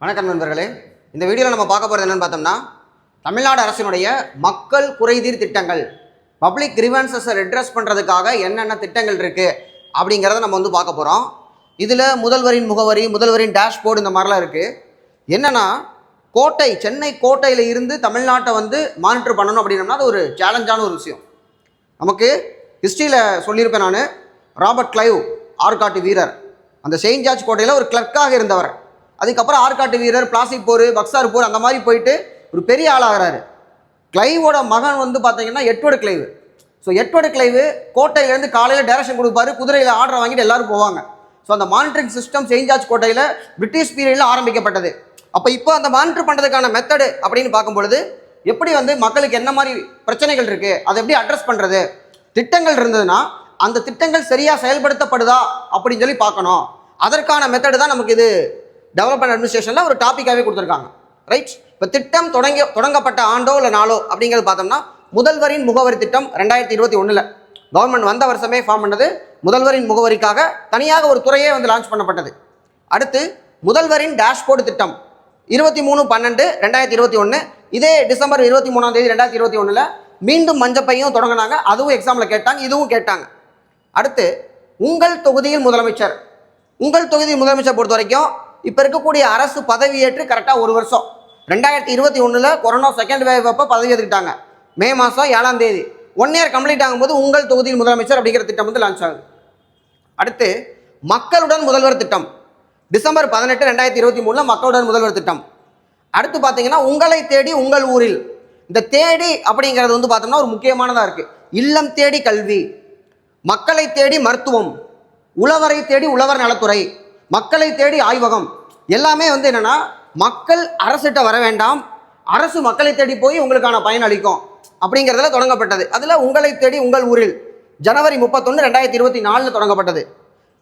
வணக்கம் நண்பர்களே. இந்த வீடியோவில் நம்ம பார்க்க போகிறது என்னென்னு பார்த்தோம்னா தமிழ்நாடு அரசினுடைய மக்கள் குறைதீர் திட்டங்கள் பப்ளிக் கிரிவன்சஸை ரெட்ரஸ் பண்ணுறதுக்காக என்னென்ன திட்டங்கள் இருக்குது அப்படிங்கிறத நம்ம வந்து பார்க்க போகிறோம் இதில் முதல்வரின் முகவரி முதல்வரின் டேஷ்போர்டு இந்த மாதிரிலாம் இருக்குது என்னென்னா கோட்டை சென்னை கோட்டையில் இருந்து தமிழ்நாட்டை வந்து மானிட்டர் பண்ணணும் அப்படின்னம்னா அது ஒரு சேலஞ்சான ஒரு விஷயம். நமக்கு ஹிஸ்ட்ரியில் சொல்லியிருப்பேன் நான் ராபர்ட் கிளைவ் ஆர்காட்டு வீரர். அந்த செயின்ட் ஜார்ஜ் கோட்டையில் ஒரு கிளர்க்காக இருந்தவர். அதுக்கப்புறம் ஆற்காட்டு வீரர் பிளாஸ்டிக் போர் பக்சார் போர் அந்த மாதிரி போயிட்டு ஒரு பெரிய ஆளாகிறாரு. கிளைவோட மகன் வந்து பார்த்தீங்கன்னா Edward Clive. So Edward Clive கோட்டையிலேருந்து காலையில் டைரக்ஷன் கொடுப்பாரு குதிரையில் ஆர்டர் வாங்கிட்டு எல்லாரும் போவாங்க. ஸோ அந்த மானிட்டரிங் சிஸ்டம் செயின்ட் ஜார்ஜ் கோட்டையில் பிரிட்டிஷ் பீரியடில் ஆரம்பிக்கப்பட்டது. அப்போ இப்போ அந்த மானிட்டர் பண்ணுறதுக்கான மெத்தடு அப்படின்னு பார்க்கும் பொழுது எப்படி வந்து மக்களுக்கு என்ன மாதிரி பிரச்சனைகள் இருக்குது அதை எப்படி அட்ரஸ் பண்ணுறது திட்டங்கள் இருந்ததுன்னா அந்த திட்டங்கள் சரியாக செயல்படுத்தப்படுதா அப்படின்னு சொல்லி பார்க்கணும். அதற்கான மெத்தடு தான் நமக்கு இது டெவலப்மெண்ட் அட்மினிஸ்ட்ரேஷனில் ஒரு டாப்பிக்காகவே கொடுத்துருக்காங்க. ரைட் இப்போ திட்டம் தொடங்கி தொடங்கப்பட்ட ஆண்டோ இல்லை நாளோ அப்படிங்கிறது பார்த்தோம்னா முதல்வரின் முகவரி திட்டம் ரெண்டாயிரத்தி இருபத்தி ஒன்றில் கவர்மெண்ட் வந்த வருஷமே ஃபார்ம் பண்ணது. முதல்வரின் முகவரிக்காக தனியாக ஒரு துறையே வந்து லான்ச் பண்ணப்பட்டது. அடுத்து முதல்வரின் டேஷ்போர்டு திட்டம். இருபத்தி மூணு பன்னெண்டு ரெண்டாயிரத்தி இருபத்தி ஒன்று இதே டிசம்பர் இருபத்தி மூணாம் தேதி ரெண்டாயிரத்தி இருபத்தி ஒன்றில் மீண்டும் மஞ்சப்பையும் தொடங்கினாங்க. அதுவும் எக்ஸாமில் கேட்டாங்க இதுவும் கேட்டாங்க. அடுத்து உங்கள் தொகுதியில் முதலமைச்சர். உங்கள் தொகுதி முதலமைச்சர் பொறுத்த வரைக்கும் இப்போ இருக்கக்கூடிய அரசு பதவியேற்று கரெக்டாக ஒரு வருஷம். ரெண்டாயிரத்தி இருபத்தி ஒன்றில் கொரோனா செகண்ட் வேவ் அப்போ பதவி எடுத்துக்கிட்டாங்க மே மாதம் ஏழாம் தேதி. ஒன் இயர் கம்ப்ளீட் ஆகும்போது உங்கள் தொகுதியில் முதலமைச்சர் அப்படிங்கிற திட்டம் வந்து லான்ச் ஆகுது. அடுத்து மக்களுடன் முதல்வர் திட்டம். டிசம்பர் பதினெட்டு ரெண்டாயிரத்தி இருபத்தி மூணில் மக்களுடன் முதல்வர் திட்டம். அடுத்து பார்த்தீங்கன்னா உங்களை தேடி உங்கள் ஊரில். இந்த தேடி அப்படிங்கிறது வந்து பார்த்தோம்னா ஒரு முக்கியமானதாக இருக்குது இல்லம் தேடி கல்வி. மக்களை தேடி மருத்துவம். உழவரை தேடி உழவர் நலத்துறை. மக்களை தேடி ஆய்வகம். எல்லாமே வந்து என்னென்னா மக்கள் அரசிட்ட வர வேண்டாம். அரசு மக்களை தேடி போய் உங்களுக்கான பயன் அளிக்கும். அப்படிங்கிறதுல தொடங்கப்பட்டது. அதில் உங்களை தேடி உங்கள் ஊரில் ஜனவரி முப்பத்தொன்று ரெண்டாயிரத்தி இருபத்தி நாலில் தொடங்கப்பட்டது.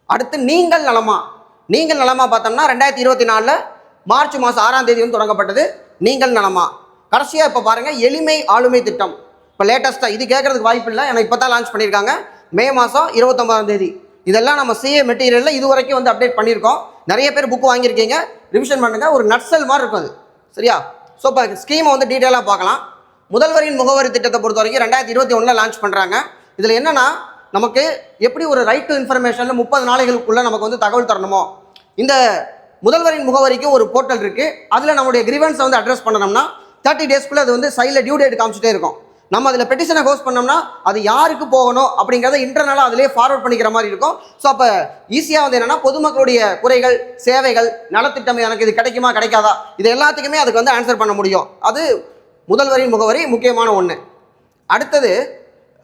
அடுத்து நீங்கள் நலமா? நீங்கள் நலமா பார்த்தோம்னா ரெண்டாயிரத்தி இருபத்தி நாலில் மார்ச் மாதம் ஆறாம் தேதி வந்து தொடங்கப்பட்டது. நீங்கள் நலமா? கடைசியாக இப்போ பாருங்கள் எளிமை ஆளுமை திட்டம். இப்போ லேட்டஸ்ட்டாக இது கேட்குறதுக்கு வாய்ப்பு இல்லை. எனக்கு இப்போ தான் லான்ச் பண்ணியிருக்காங்க. மே மாதம் இருபத்தொம்பதாம் தேதி. இதெல்லாம் நம்ம சிஏ மெட்டீரியலில் இது வரைக்கும் வந்து அப்டேட் பண்ணியிருக்கோம். நிறைய பேர் புக் வாங்கியிருக்கீங்க. ரிவிஷன் பண்ணுங்கள் ஒரு நட்சல் மாதிரி இருக்கும் அது. சரியா? ஸோ இப்போ ஸ்கீமை வந்து டீட்டெயிலாக பார்க்கலாம். முதல்வரின் முகவரி திட்டத்தை பொறுத்த வரைக்கும் ரெண்டாயிரத்தி இருபத்தி ஒன்றில் லான்ச் பண்ணுறாங்க இதில் என்னென்னா நமக்கு எப்படி ஒரு ரைட் டு இன்ஃபர்மேஷனில் முப்பது நாளைகளுக்குள்ளே நமக்கு வந்து தகவல் தரணுமோ? இந்த முதல்வரின் முகவரிக்கு ஒரு போர்ட்டல் இருக்குது அதில் நம்முடைய கிரிவன்ஸை வந்து அட்ரஸ் பண்ணணும்னா தேர்ட்டி டேஸ்க்குள்ளே அது வந்து சைடில் டியூ டேட் காமிச்சிட்டே இருக்கும். நம்ம அதில் பெட்டிஷனை ஹோஸ்ட் பண்ணோம்னா அது யாருக்கு போகணும் அப்படிங்கிறத இன்டர்னலாக அதிலே ஃபார்வர்ட் பண்ணிக்கிற மாதிரி இருக்கும். ஸோ அப்போ ஈஸியாக வந்து என்னென்னா பொதுமக்களுடைய குறைகள் சேவைகள் நலத்திட்டம் எனக்கு இது கிடைக்குமா கிடைக்காதா? இது எல்லாத்துக்குமே அதுக்கு வந்து ஆன்சர் பண்ண முடியும். அது முதல்வரின் முகவரி முக்கியமான ஒன்று அடுத்தது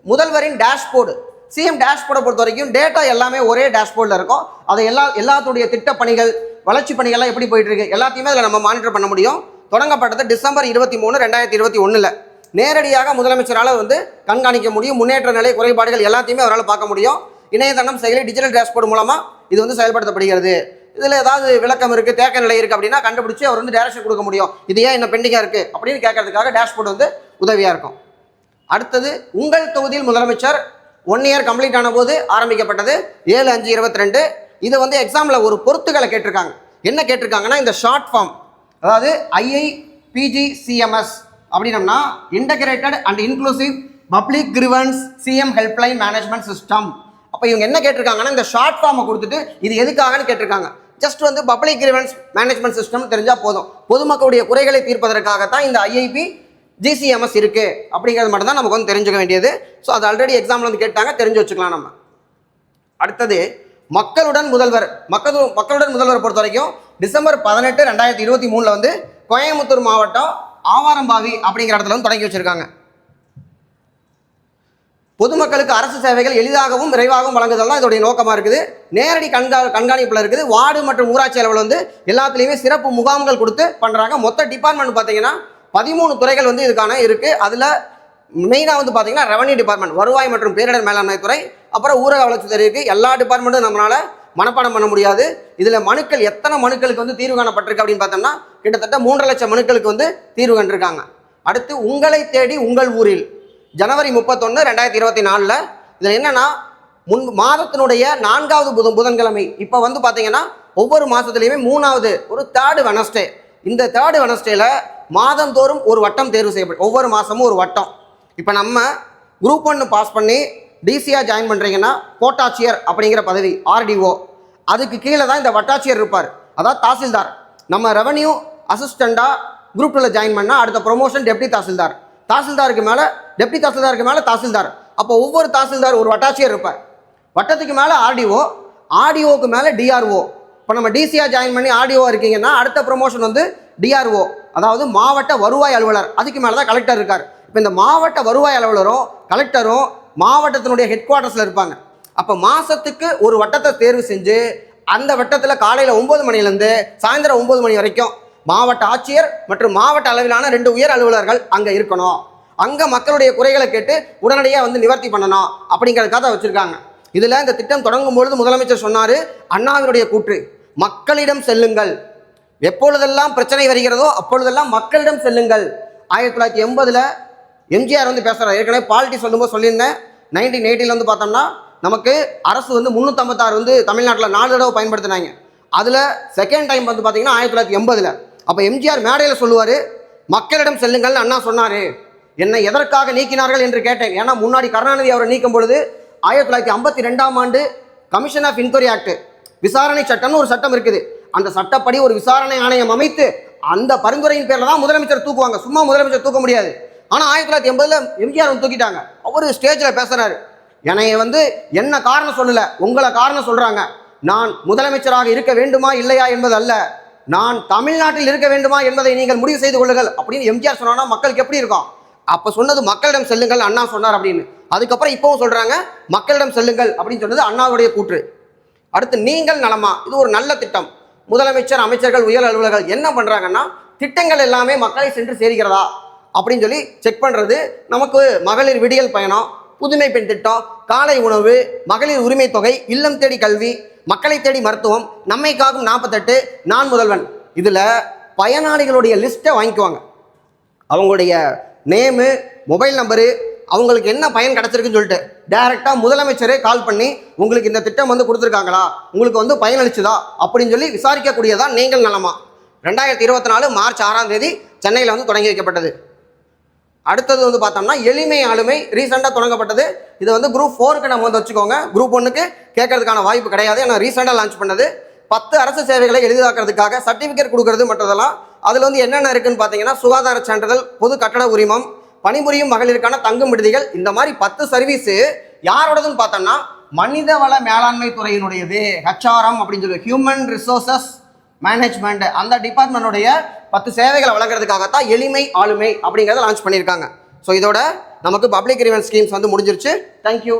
முதல்வரின் டேஷ்போர்டு சிஎம் டேஷ்போர்டை பொறுத்த வரைக்கும் டேட்டா எல்லாமே ஒரே டேஷ்போர்டில் இருக்கும். அதை எல்லா எல்லாத்துடைய திட்ட பணிகள் வளர்ச்சி பணிகள்லாம் எப்படி போயிட்டு இருக்கு? எல்லாத்தையுமே அதில் நம்ம மானிட்டர் பண்ண முடியும். தொடங்கப்பட்டது டிசம்பர் இருபத்தி மூணு ரெண்டாயிரத்தி இருபத்தி ஒன்றில் நேரடியாக முதலமைச்சரால் வந்து கண்காணிக்க முடியும். முன்னேற்ற நிலை குறைபாடுகள் எல்லாத்தையுமே அவரால் பார்க்க முடியும். இணையதளம் செயலி டிஜிட்டல் டேஷ்போர்டு மூலமாக இது வந்து செயல்படுத்தப்படுகிறது. இதில் ஏதாவது விளக்கம் இருக்குது தேக்க நிலை இருக்குது அப்படின்னா கண்டுபிடிச்சி அவர் வந்து டேரக்ஷன் கொடுக்க முடியும். இது ஏன் இன்னும் பெண்டிங்காக இருக்குது அப்படின்னு கேட்கறதுக்காக டேஷ்போர்டு வந்து உதவியாக இருக்கும். அடுத்தது உங்கள் தொகுதியில் முதலமைச்சர் ஒன் இயர் கம்ப்ளீட் ஆன போது ஆரம்பிக்கப்பட்டது ஏழு அஞ்சு இருபத்தி ரெண்டு இது வந்து எக்ஸாமில் ஒரு பொறுத்துகளை கேட்டிருக்காங்க. என்ன கேட்டிருக்காங்கன்னா இந்த ஷார்ட் ஃபார்ம் அதாவது ஐஐ பிஜி சிஎம்எஸ் அப்படின்னம்னா integrated and inclusive public grievance CM helpline management system அப்போ இவங்க என்ன கேட்டிருக்காங்கன்னா இந்த ஷார்ட் ஃபார்மை கொடுத்துட்டு இது எதுக்காகன்னு கேட்டிருக்காங்க. ஜஸ்ட் வந்து பப்ளிக் கிரிவன்ஸ் மேனேஜ்மெண்ட் சிஸ்டம் தெரிஞ்சால் போதும். பொதுமக்களுடைய குறைகளை தீர்ப்பதற்காக தான் இந்த ஐஐபி ஜிசிஎம்எஸ் இருக்குது அப்படிங்கிறது மட்டும் தான் நமக்கு வந்து தெரிஞ்சுக்க வேண்டியது. ஸோ அது ஆல்ரெடி எக்ஸாமில் வந்து கேட்டாங்க தெரிஞ்சு வச்சுக்கலாம் நம்ம. அடுத்தது மக்களுடன் முதல்வர் மக்கள் மக்களுடன் முதல்வரை பொறுத்த வரைக்கும் டிசம்பர் பதினெட்டு ரெண்டாயிரத்தி இருபத்தி மூணில் வந்து கோயம்புத்தூர் மாவட்டம் ஆவாரம்பாவி அப்படிங்கிற இடத்துல வந்து தொடங்கி வச்சுருக்காங்க. பொதுமக்களுக்கு அரசு சேவைகள் எளிதாகவும் விரைவாகவும் வழங்குதல் தான் இதோடைய நோக்கமாக இருக்குது. நேரடி கண்கா கண்காணிப்பில் இருக்குது. வார்டு மற்றும் ஊராட்சி அளவில் வந்து எல்லாத்துலேயுமே சிறப்பு முகாம்கள் கொடுத்து பண்ணுறாங்க மொத்த டிபார்ட்மெண்ட் பார்த்தீங்கன்னா பதிமூணு துறைகள் வந்து இதுக்கான இருக்குது அதில் மெயினாக வந்து பார்த்தீங்கன்னா ரெவன்யூ டிபார்ட்மெண்ட் வருவாய் மற்றும் பேரிடர் மேலாண்மை துறை அப்புறம் ஊரக வளர்ச்சித்துறை இருக்குது எல்லா டிபார்ட்மெண்ட்டும் நம்மளால் மனப்பாடம் பண்ண முடியாது. இதில் மனுக்கள் எத்தனை மனுக்களுக்கு வந்து தீர்வு காணப்பட்டிருக்கு அப்படின்னு பார்த்தோம்னா கிட்டத்தட்ட மூன்றரை லட்சம் மனுக்களுக்கு வந்து தீர்வு கண்டிருக்காங்க. அடுத்து உங்களை தேடி உங்கள் ஊரில் ஜனவரி முப்பத்தொன்று ரெண்டாயிரத்தி இருபத்தி நாலில் இதில் என்னென்னா முன் மாதத்தினுடைய நான்காவது புதன் புதன்கிழமை. இப்போ வந்து பார்த்தீங்கன்னா ஒவ்வொரு மாதத்துலேயுமே மூணாவது ஒரு தேர்டு வெனஸ்டே இந்த தேர்டு வெனஸ்டேல மாதந்தோறும் ஒரு வட்டம் தேர்வு செய்யப்படும் ஒவ்வொரு மாதமும் ஒரு வட்டம். இப்போ நம்ம குரூப் ஒன்று பாஸ் பண்ணி டிசியாக ஜாயின் பண்ணுறீங்கன்னா கோட்டாட்சியர் அப்படிங்கிற பதவி ஆர்டிஓ அதுக்கு கீழே தான் இந்த வட்டாட்சியர் இருப்பார். அதாவது தாசில்தார். நம்ம ரெவன்யூ அசிஸ்டண்ட்டாக குரூப் டூவில் ஜாயின் பண்ணால் அடுத்த ப்ரொமோஷன் டெப்டி தாசில்தார். தாசில்தாருக்கு மேலே டெப்டி தாசில்தாருக்கு மேலே தாசில்தார். அப்போ ஒவ்வொரு தாசில்தார் ஒரு வட்டாட்சியர் இருப்பார். வட்டத்துக்கு மேலே ஆர்டிஓ ஆர்டிஓக்கு மேலே டிஆர்ஓ இப்போ நம்ம டிசியாக ஜாயின் பண்ணி ஆர்டிஓ இருக்கீங்கன்னா அடுத்த ப்ரொமோஷன் வந்து டிஆர்ஓ அதாவது மாவட்ட வருவாய் அலுவலர். அதுக்கு மேலே தான் கலெக்டர் இருக்கார். இப்போ இந்த மாவட்ட வருவாய் அலுவலரும் கலெக்டரும் மாவட்டத்தினுடைய ஹெட் குவார்ட்டர்ஸில் இருப்பாங்க. அப்போ மாதத்துக்கு ஒரு வட்டத்தை தேர்வு செஞ்சு அந்த வட்டத்தில் காலையில் ஒம்பது மணிலேருந்து சாயந்தரம் ஒம்பது மணி வரைக்கும் மாவட்ட ஆட்சியர் மற்றும் மாவட்ட அளவிலான ரெண்டு உயர் அலுவலர்கள் அங்கே இருக்கணும். அங்கே மக்களுடைய குறைகளை கேட்டு உடனடியாக வந்து நிவர்த்தி பண்ணணும் அப்படிங்கிறதுக்காக வச்சுருக்காங்க. இதில் இந்த திட்டம் தொடங்கும் பொழுது முதலமைச்சர் சொன்னார் அண்ணாவினுடைய கூற்று மக்களிடம் செல்லுங்கள். எப்பொழுதெல்லாம் பிரச்சனை வருகிறதோ அப்பொழுதெல்லாம் மக்களிடம் செல்லுங்கள். ஆயிரத்தி தொள்ளாயிரத்தி எண்பதில் எம்ஜிஆர் வந்து பேசுகிறார் ஏற்கனவே பாலிட்டி சொல்லும்போது சொல்லியிருந்தேன். நைன்டீன் எயிட்டியில் வந்து பார்த்தோம்னா நமக்கு அரசு வந்து முந்நூற்றம்பத்தாறு வந்து தமிழ்நாட்டில் நாலு தடவை பயன்படுத்தினாங்க. அதில் செகண்ட் டைம் வந்து பார்த்தீங்கன்னா ஆயிரத்தி தொள்ளாயிரத்தி எண்பதில். அப்போ எம்ஜிஆர் மேடையில் சொல்லுவார் மக்களிடம் செல்லுங்கள்னு அண்ணா சொன்னார். என்னை எதற்காக நீக்கினார்கள் என்று கேட்டேன். ஏன்னா முன்னாடி கருணாநிதி அவரை நீக்கும் பொழுது ஆயிரத்தி தொள்ளாயிரத்தி ஐம்பத்தி ரெண்டாம் ஆண்டு கமிஷன் ஆஃப் இன்கொயரி ஆக்ட் விசாரணை சட்டம்னு ஒரு சட்டம் இருக்குது. அந்த சட்டப்படி ஒரு விசாரணை ஆணையம் அமைத்து அந்த பரிந்துரையின் பேரில் தான் முதலமைச்சர் தூக்குவாங்க. சும்மா முதலமைச்சர் தூக்க முடியாது. ஆனால் ஆயிரத்தி தொள்ளாயிரத்தி எண்பதில் எம்ஜிஆர் வந்து தூக்கிட்டாங்க. அவர் ஸ்டேஜில் பேசுகிறாரு என்னைய வந்து என்ன காரணம் சொல்லலை உங்களை காரணம் சொல்கிறாங்க நான் முதலமைச்சராக இருக்க வேண்டுமா இல்லையா என்பது அல்ல. நான் தமிழ்நாட்டில் இருக்க வேண்டுமா என்பதை நீங்கள் முடிவு செய்து கொள்ளுங்கள் அப்படின்னு எம்ஜிஆர் சொன்னா மக்களுக்கு எப்படி இருக்கும்? அப்போ சொன்னது மக்களிடம் செல்லுங்கள் அண்ணா சொன்னார் அப்படின்னு. அதுக்கப்புறம் இப்போவும் சொல்கிறாங்க மக்களிடம் செல்லுங்கள் அப்படின்னு சொன்னது அண்ணாவுடைய கூற்று. அடுத்து நீங்கள் நலமா? இது ஒரு நல்ல திட்டம். முதலமைச்சர் அமைச்சர்கள் உயர் அலுவலர்கள் என்ன பண்ணுறாங்கன்னா திட்டங்கள் எல்லாமே மக்களை சென்று சேர்கிறதா? அப்படின்னு சொல்லி செக் பண்ணுறது நமக்கு மகளிர் விடியல் பயணம் புதுமை பெண் திட்டம் காலை உணவு மகளிர் உரிமை தொகை இல்லம் தேடி கல்வி மக்களை தேடி மருத்துவம் நம்மை காக்கும் நாற்பத்தெட்டு நான் முதல்வன். இதில் பயனாளிகளுடைய லிஸ்ட்டை வாங்கிக்குவாங்க. அவங்களுடைய நேமு மொபைல் நம்பரு அவங்களுக்கு என்ன பயன் கிடச்சிருக்குன்னு சொல்லிட்டு டேரெக்டாக முதலமைச்சரே கால் பண்ணி உங்களுக்கு இந்த திட்டம் வந்து கொடுத்துருக்காங்களா? உங்களுக்கு வந்து பயனளிச்சுதா அப்படின்னு சொல்லி விசாரிக்கக்கூடியதான் நீங்கள் நலமா. ரெண்டாயிரத்தி இருபத்தி நாலு மார்ச் ஆறாம் தேதி சென்னையில் வந்து தொடங்கி வைக்கப்பட்டது. அடுத்தது வந்து பார்த்தோம்னா எளிமை ஆளுமை ரீசெண்டாக தொடங்கப்பட்டது. இது வந்து குரூப் ஃபோருக்கு நம்ம வந்து வச்சுக்கோங்க. குரூப் ஒன்றுக்கு கேட்கறதுக்கான வாய்ப்பு கிடையாது. ஏன்னா ரீசெண்டாக லான்ச் பண்ணது. பத்து அரசு சேவைகளை எளிதாக்குறதுக்காக சர்டிஃபிகேட் கொடுக்கறது மற்றதெல்லாம். அதில் வந்து என்னென்ன இருக்குன்னு பார்த்தீங்கன்னா சுகாதார சான்றிதழ் பொது கட்டட உரிமம் பணிபுரியும் மகளிருக்கான தங்கும் விடுதிகள். இந்த மாதிரி பத்து சர்வீஸு யாரோடதுன்னு பார்த்தோம்னா மனிதவள மேலாண்மை துறையினுடையது. ஹெச்ஆர்எம் அப்படின்னு சொல்லி ஹியூமன் ரிசோர்சஸ் மேனேஜ்மெண்ட் அந்த டிபார்ட்மெண்ட்டுடைய பத்து சேவைகளை வழங்குறதுக்காகத்தான் எளிமை ஆளுமை அப்படிங்கிறத லான்ச் பண்ணியிருக்காங்க. ஸோ இதோட நமக்கு பப்ளிக் ரிவன் ஸ்கீம்ஸ் வந்து முடிஞ்சிருச்சு. தேங்க்யூ